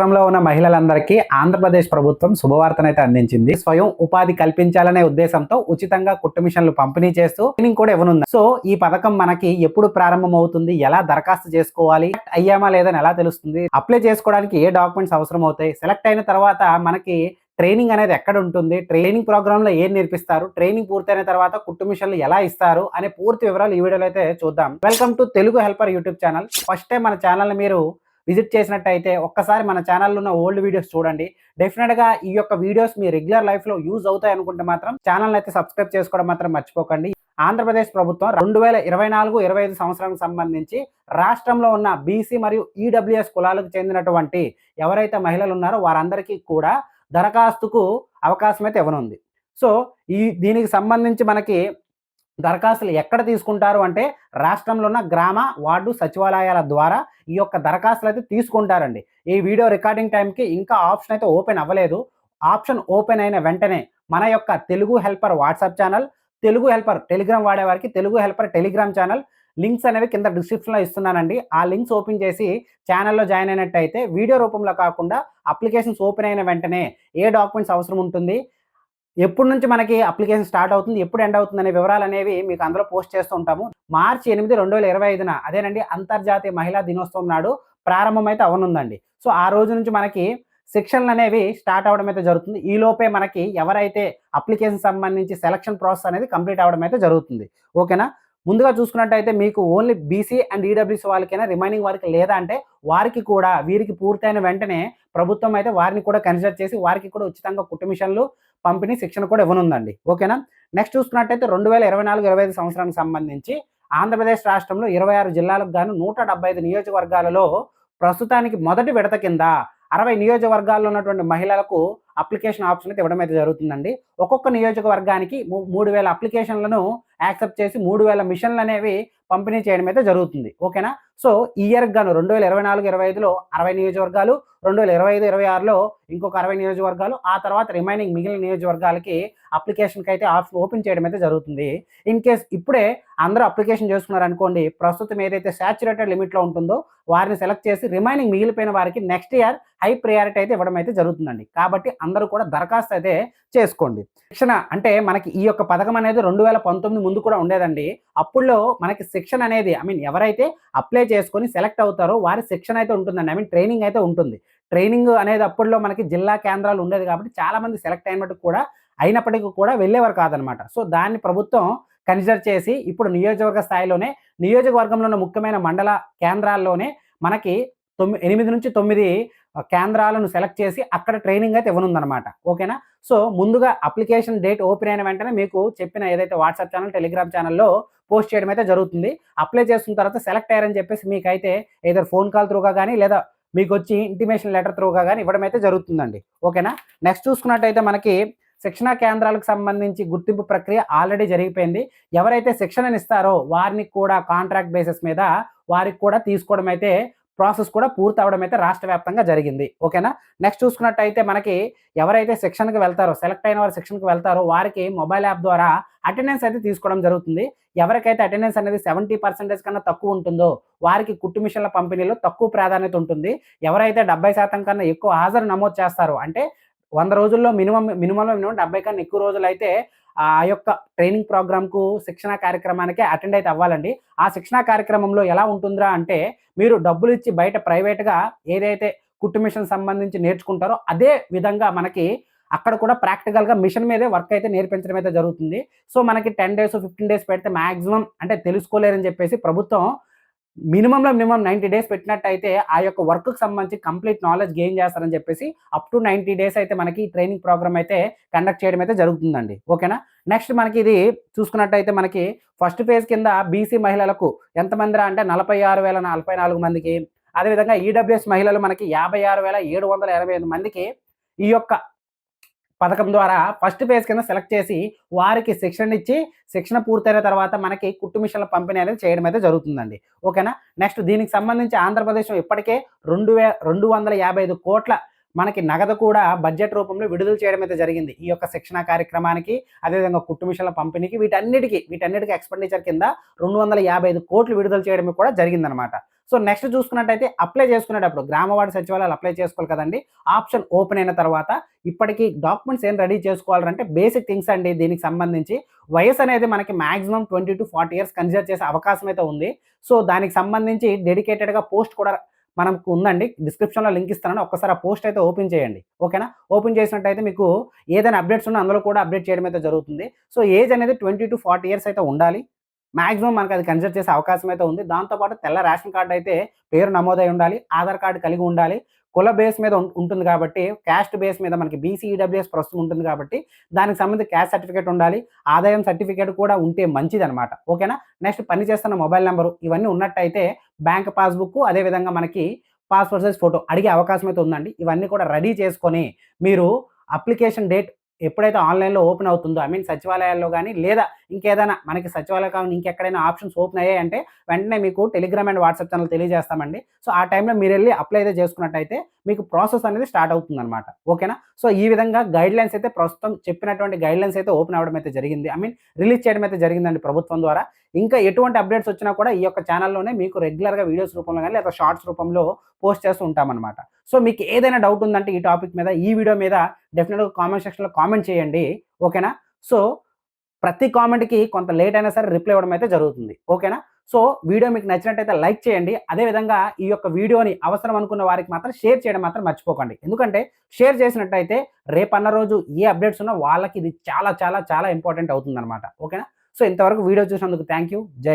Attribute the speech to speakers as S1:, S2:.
S1: రాష్ట్రంలో ఉన్న మహిళలందరికీ ఆంధ్రప్రదేశ్ ప్రభుత్వం శుభవార్తనైతే అందించింది. స్వయం ఉపాధి కల్పించాలనే ఉద్దేశంతో ఉచితంగా కుట్టు మిషన్లు పంపిణీ చేస్తూ ట్రైనింగ్ కూడా ఇవ్వనుంది. సో ఈ పథకం మనకి ఎప్పుడు ప్రారంభం అవుతుంది ఎలా దరఖాస్తు చేసుకోవాలి? అయ్యామా లేదని ఎలా తెలుస్తుంది? అప్లై చేసుకోవడానికి ఏ డాక్యుమెంట్స్ అవసరం అవుతాయి సెలెక్ట్ అయిన తర్వాత మనకి ట్రైనింగ్ అనేది ఎక్కడ ఉంటుంది? ట్రైనింగ్ ప్రోగ్రామ్లో ఏం నేర్పిస్తారు? ట్రైనింగ్ పూర్తయిన తర్వాత కుట్టు మిషన్లు ఎలా ఇస్తారు? అనే పూర్తి వివరాలు ఈ వీడియోలో అయితే చూద్దాం. Welcome to Telugu helper YouTube channel. First time మన ఛానల్ మీరు విజిట్ చేసినట్టయితే ఒక్కసారి మన ఛానల్లో ఉన్న ఓల్డ్ వీడియోస్ చూడండి. డెఫినెట్గా ఈ యొక్క వీడియోస్ మీ రెగ్యులర్ లైఫ్లో యూజ్ అవుతాయి అనుకుంటే మాత్రం ఛానల్ అయితే సబ్స్క్రైబ్ చేసుకోవడం మాత్రం మర్చిపోకండి. ఆంధ్రప్రదేశ్ ప్రభుత్వం రెండు వేల ఇరవై నాలుగు ఇరవై ఐదు సంవత్సరానికి సంబంధించి రాష్ట్రంలో ఉన్న బీసీ మరియు ఈడబ్ల్యూఎస్ కులాలకు చెందినటువంటి ఎవరైతే మహిళలు ఉన్నారో వారందరికీ కూడా దరఖాస్తుకు అవకాశం అయితే ఇవ్వనుంది. సో ఈ దీనికి సంబంధించి మనకి దరఖాస్తులు ఎక్కడ తీసుకుంటారు అంటే రాష్ట్రంలో ఉన్న గ్రామ వార్డు సచివాలయాల ద్వారా ఈ యొక్క దరఖాస్తులు అయితే తీసుకుంటారండి. ఈ వీడియో రికార్డింగ్ టైంకి ఇంకా ఆప్షన్ అయితే ఓపెన్ అవ్వలేదు. ఆప్షన్ ఓపెన్ అయిన వెంటనే మన యొక్క Telugu helper WhatsApp channel Telugu helper Telegram వాడేవారికి Telugu helper Telegram channel links అనేవి కింద డిస్క్రిప్షన్లో ఇస్తున్నానండి. ఆ లింక్స్ ఓపెన్ చేసి ఛానల్లో జాయిన్ అయినట్టయితే వీడియో రూపంలో కాకుండా అప్లికేషన్స్ ఓపెన్ అయిన వెంటనే ఏ డాక్యుమెంట్స్ అవసరం ఉంటుంది ఎప్పటి నుంచి మనకి అప్లికేషన్ స్టార్ట్ అవుతుంది ఎప్పుడు ఎండ్ అవుతుంది అనే వివరాలు అనేవి మీకు అందులో పోస్ట్ చేస్తూ ఉంటాము. మార్చి ఎనిమిది రెండు వేల ఇరవై ఐదున అదేనండి అంతర్జాతీయ మహిళా దినోత్సవం నాడు ప్రారంభం అయితే అవనుందండి. సో ఆ రోజు నుంచి మనకి శిక్షణలు అనేవి స్టార్ట్ అవడం అయితే జరుగుతుంది. ఈ లోపే మనకి ఎవరైతే అప్లికేషన్ సంబంధించి సెలక్షన్ ప్రాసెస్ అనేది కంప్లీట్ అవడం అయితే జరుగుతుంది. ఓకేనా? ముందుగా చూసుకున్నట్టయితే మీకు ఓన్లీ బీసీ అండ్ ఈడబ్ల్యూసీ వాళ్ళకైనా రిమైనింగ్ వారికి లేదా అంటే వారికి కూడా వీరికి పూర్తయిన వెంటనే ప్రభుత్వం అయితే వారిని కూడా కన్సిడర్ చేసి వారికి కూడా ఉచితంగా కుట్టు మిషన్లు పంపిణీ శిక్షణ కూడా ఇవ్వనుందండి. ఓకేనా? నెక్స్ట్ చూసుకున్నట్టయితే రెండు వేల ఇరవై నాలుగు ఇరవై ఐదు సంవత్సరానికి సంబంధించి ఆంధ్రప్రదేశ్ రాష్ట్రంలో ఇరవై ఆరు జిల్లాలకు గాను నూట డెబ్బై ఐదు నియోజకవర్గాలలో ప్రస్తుతానికి మొదటి విడత కింద అరవై నియోజకవర్గాల్లో ఉన్నటువంటి మహిళలకు అప్లికేషన్ ఆప్షన్ అయితే ఇవ్వడం అయితే జరుగుతుందండి. ఒక్కొక్క నియోజకవర్గానికి మూడు వేల అప్లికేషన్లను యాక్సెప్ట్ చేసి మూడు వేల మిషన్లు అనేవి పంపిణీ చేయడం అయితే జరుగుతుంది. ఓకేనా? సో ఈ ఇయర్ గాను రెండు వేల ఇరవై నాలుగు ఇరవై ఐదులో అరవై నియోజకవర్గాలు రెండు వేల ఇరవై ఐదు ఇరవై ఆరులో ఇంకొక అరవై నియోజకవర్గాలు ఆ తర్వాత రిమైనింగ్ మిగిలిన నియోజకవర్గాలకి అప్లికేషన్కి అయితే ఆప్షన్ ఓపెన్ చేయడం అయితే జరుగుతుంది. ఇన్ కేస్ ఇప్పుడే అందరూ అప్లికేషన్ చేసుకున్నారనుకోండి ప్రస్తుతం ఏదైతే శాచురేటెడ్ లిమిట్లో ఉంటుందో వారిని సెలెక్ట్ చేసి రిమైనింగ్ మిగిలిపోయిన వారికి నెక్స్ట్ ఇయర్ హై ప్రయారిటీ అయితే ఇవ్వడం అయితే జరుగుతుందండి. కాబట్టి అందరూ కూడా దరఖాస్తు అయితే చేసుకోండి. శిక్షణ అంటే మనకి ఈ యొక్క పథకం అనేది రెండు వేల పంతొమ్మిది ముందు కూడా ఉండేదండి. అప్పుడులో మనకి శిక్షణ అనేది ఐ మీన్ ఎవరైతే అప్లై చేసుకొని సెలెక్ట్ అవుతారో వారి శిక్షణ అయితే ఉంటుందండి. ఐ మీన్ ట్రైనింగ్ అయితే ఉంటుంది. ట్రైనింగ్ అనేది అప్పట్లో మనకి జిల్లా కేంద్రాలు ఉండేది కాబట్టి చాలా మంది సెలెక్ట్ అయినట్టు కూడా అయినప్పటికీ కూడా వెళ్ళేవారు కాదనమాట. సో దాన్ని ప్రభుత్వం కన్సిడర్ చేసి ఇప్పుడు నియోజకవర్గ స్థాయిలోనే నియోజకవర్గంలో ఉన్న ముఖ్యమైన మండల కేంద్రాల్లోనే మనకి తొమ్మిది ఎనిమిది నుంచి తొమ్మిది కేంద్రాలను సెలెక్ట్ చేసి అక్కడ ట్రైనింగ్ అయితే ఇవ్వనుందనమాట ఓకేనా? సో ముందుగా అప్లికేషన్ డేట్ ఓపెన్ అయిన వెంటనే మీకు చెప్పిన ఏదైతే వాట్సాప్ ఛానల్ టెలిగ్రామ్ ఛానల్లో పోస్ట్ చేయడం అయితే జరుగుతుంది. అప్లై చేసిన తర్వాత సెలెక్ట్ అయ్యారని చెప్పేసి మీకైతే ఏదో ఫోన్ కాల్ త్రూగా కానీ లేదా మీకు వచ్చి ఇంటిమేషన్ లెటర్ త్రూగా కానీ ఇవ్వడం అయితే జరుగుతుందండి. ఓకేనా? నెక్స్ట్ చూసుకున్నట్టయితే మనకి శిక్షణా కేంద్రాలకు సంబంధించి గుర్తింపు ప్రక్రియ ఆల్రెడీ జరిగిపోయింది. ఎవరైతే శిక్షణను ఇస్తారో వారిని కూడా కాంట్రాక్ట్ బేసిస్ మీద వారికి కూడా తీసుకోవడం అయితే ప్రాసెస్ కూడా పూర్తి అవడం అయితే రాష్ట్ర వ్యాప్తంగా జరిగింది. ఓకేనా? నెక్స్ట్ చూసుకున్నట్టయితే మనకి ఎవరైతే శిక్షణకు వెళ్తారో సెలెక్ట్ అయిన వారు శిక్షణకు వెళ్తారో వారికి మొబైల్ యాప్ ద్వారా అటెండెన్స్ అయితే తీసుకోవడం జరుగుతుంది. ఎవరికైతే అటెండెన్స్ అనేది సెవెంటీ పర్సెంటేజ్ కన్నా తక్కువ ఉంటుందో వారికి కుట్టు మిషన్ల పంపిణీలో తక్కువ ప్రాధాన్యత ఉంటుంది. ఎవరైతే డెబ్బై శాతం కన్నా ఎక్కువ హాజరు నమోదు చేస్తారో అంటే వంద రోజుల్లో మినిమం మినిమంలో మినిమం డెబ్బై కన్నా ఎక్కువ రోజులు అయితే ఆ యొక్క ట్రైనింగ్ ప్రోగ్రామ్కు శిక్షణ కార్యక్రమానికి అటెండ్ అయితే అవ్వాలండి. ఆ శిక్షణ కార్యక్రమంలో ఎలా ఉంటుందిరా అంటే మీరు డబ్బులు ఇచ్చి బయట ప్రైవేట్గా ఏదైతే కుట్టు మిషన్ సంబంధించి నేర్చుకుంటారో అదే విధంగా మనకి అక్కడ కూడా ప్రాక్టికల్గా మిషన్ మీదే వర్క్ అయితే నేర్పించడం అయితే జరుగుతుంది. సో మనకి టెన్ డేస్ ఫిఫ్టీన్ డేస్ పెడితే మ్యాక్సిమం అంటే తెలుసుకోలేరని చెప్పేసి ప్రభుత్వం మినిమంలో మినిమం నైంటీ డేస్ పెట్టినట్టయితే ఆ యొక్క వర్క్కి సంబంధించి కంప్లీట్ నాలెడ్జ్ గెయిన్ చేస్తారని చెప్పేసి అప్ టు నైంటీ డేస్ అయితే మనకి ట్రైనింగ్ ప్రోగ్రామ్ అయితే కండక్ట్ చేయడం అయితే జరుగుతుందండి. ఓకేనా? నెక్స్ట్ మనకి ఇది చూసుకున్నట్టయితే మనకి ఫస్ట్ ఫేజ్ కింద బీసీ మహిళలకు ఎంతమంది అంటే నలభై ఆరు వేల నలభై నాలుగు మందికి అదేవిధంగా ఈడబ్ల్యూఎస్ మహిళలు మనకి యాభై ఆరు వేల ఏడు వందల ఎనభై ఐదు మందికి ఈ యొక్క పథకం ద్వారా ఫస్ట్ ఫేజ్ కింద సెలెక్ట్ చేసి వారికి శిక్షణ ఇచ్చి శిక్షణ పూర్తయిన తర్వాత మనకి కుట్టు మిషన్ల పంపిణీ అనేది చేయడం అయితే జరుగుతుందండి. ఓకేనా? నెక్స్ట్ దీనికి సంబంధించి ఆంధ్రప్రదేశ్ ఇప్పటికే రెండు వే రెండు వందల యాభై ఐదు కోట్ల మనకి నగదు కూడా బడ్జెట్ రూపంలో విడుదల చేయడం అయితే జరిగింది. ఈ యొక్క శిక్షణ కార్యక్రమానికి అదేవిధంగా కుట్టు మిషన్ల పంపిణీకి వీటన్నిటికీ వీటన్నిటికీ ఎక్స్పెండిచర్ కింద రెండు వందల యాభై ఐదు కోట్లు విడుదల చేయడం కూడా జరిగిందనమాట సో నెక్స్ట్ చూసుకున్నట్టయితే అప్లై చేసుకునేటప్పుడు గ్రామవార్డు సచివాలయాలు అప్లై చేసుకోవాలి కదండి. ఆప్షన్ ఓపెన్ అయిన తర్వాత ఇప్పటికీ డాక్యుమెంట్స్ ఏం రెడీ చేసుకోవాలంటే బేసిక్ థింగ్స్ అండి దీనికి సంబంధించి. వయసు అనేది మనకి maximum twenty two forty years consider చేసే అవకాశం అయితే ఉంది. సో దానికి సంబంధించి డెడికేటెడ్గా పోస్ట్ కూడా మనకు ఉందండి. డిస్క్రిప్షన్లో లింక్ ఇస్తానని ఒక్కసారి ఆ పోస్ట్ అయితే ఓపెన్ చేయండి. ఓకేనా? ఓపెన్ చేసినట్టయితే మీకు ఏదైనా అప్డేట్స్ ఉన్నా అందులో కూడా అప్డేట్ చేయడం అయితే జరుగుతుంది. సో ఏజ్ అనేది ట్వంటీ టు ఫార్టీ ఇయర్స్ అయితే ఉండాలి. మాక్సిమం మనకు అది కన్సిడర్ చేసే అవకాశం అయితే ఉంది. దాంతోపాటు తెల్ల రేషన్ కార్డు అయితే పేరు నమోదై ఉండాలి. ఆధార్ కార్డు కలిగి ఉండాలి. కుల బేస్ మీద ఉంటుంది కాబట్టి క్యాస్ట్ బేస్ మీద మనకి బీసీఈడబ్ల్యూఎస్ ప్రస్తుతం ఉంటుంది కాబట్టి దానికి సంబంధించి క్యాస్ట్ సర్టిఫికేట్ ఉండాలి ఆదాయం సర్టిఫికేట్ కూడా ఉంటే మంచిది అనమాట ఓకేనా? నెక్స్ట్ పని చేస్తున్న మొబైల్ నెంబరు ఇవన్నీ ఉన్నట్టయితే బ్యాంక్ పాస్బుక్ అదేవిధంగా మనకి పాస్పోర్ట్ సైజ్ ఫోటో అడిగే అవకాశం అయితే ఉందండి. ఇవన్నీ కూడా రెడీ చేసుకొని మీరు అప్లికేషన్ డేట్ ఎప్పుడైతే ఆన్లైన్లో ఓపెన్ అవుతుందో ఐ మీన్ సచివాలయాల్లో కానీ లేదా ఇంకేదైనా మనకి సచివాలయం కావాలి ఇంకెక్కడైనా ఆప్షన్స్ ఓపెన్ అయ్యాయి అంటే వెంటనే మీకు టెలిగ్రామ్ అండ్ వాట్సాప్ ఛానల్ తెలియజేస్తామండి. సో ఆ టైంలో మీరు వెళ్ళి అప్లై అయితే చేసుకున్నట్టయితే మీకు ప్రాసెస్ అనేది స్టార్ట్ అవుతుంది అనమాట ఓకేనా? సో ఈ విధంగా గైడ్ లైన్స్ అయితే ప్రస్తుతం చెప్పినటువంటి గైడ్ లైన్స్ అయితే ఓపెన్ అవ్వడం అయితే జరిగింది. ఐ మీన్ రిలీజ్ చేయడం అయితే జరిగిందండి ప్రభుత్వం ద్వారా. ఇంకా ఎటువంటి అప్డేట్స్ వచ్చినా కూడా ఈ యొక్క ఛానల్లోనే మీకు రెగ్యులర్గా వీడియోస్ రూపంలో కానీ లేదా షార్ట్స్ రూపంలో పోస్ట్ చేస్తూ ఉంటామన్నమాట. సో మీకు ఏదైనా డౌట్ ఉందంటే ఈ టాపిక్ మీద ఈ వీడియో మీద డెఫినెట్గా కామెంట్ సెక్షన్లో కామెంట్ చేయండి. ఓకేనా? సో ప్రతి కామెంట్కి కొంత లేట్ అయినా సరే రిప్లై ఇవ్వడం అయితే జరుగుతుంది. ఓకేనా సో వీడియో మీకు నచ్చినట్టయితే లైక్ చేయండి. అదేవిధంగా ఈ యొక్క వీడియోని అవసరం అనుకున్న వారికి మాత్రం షేర్ చేయడం మాత్రం మర్చిపోకండి. ఎందుకంటే షేర్ చేసినట్టయితే రేపన్న రోజు ఏ అప్డేట్స్ ఉన్నా వాళ్ళకి ఇది చాలా చాలా చాలా ఇంపార్టెంట్ అవుతుందన్నమాట. ఓకేనా సో ఇంతవరకు వీడియో చూసినందుకు థ్యాంక్ యూ జై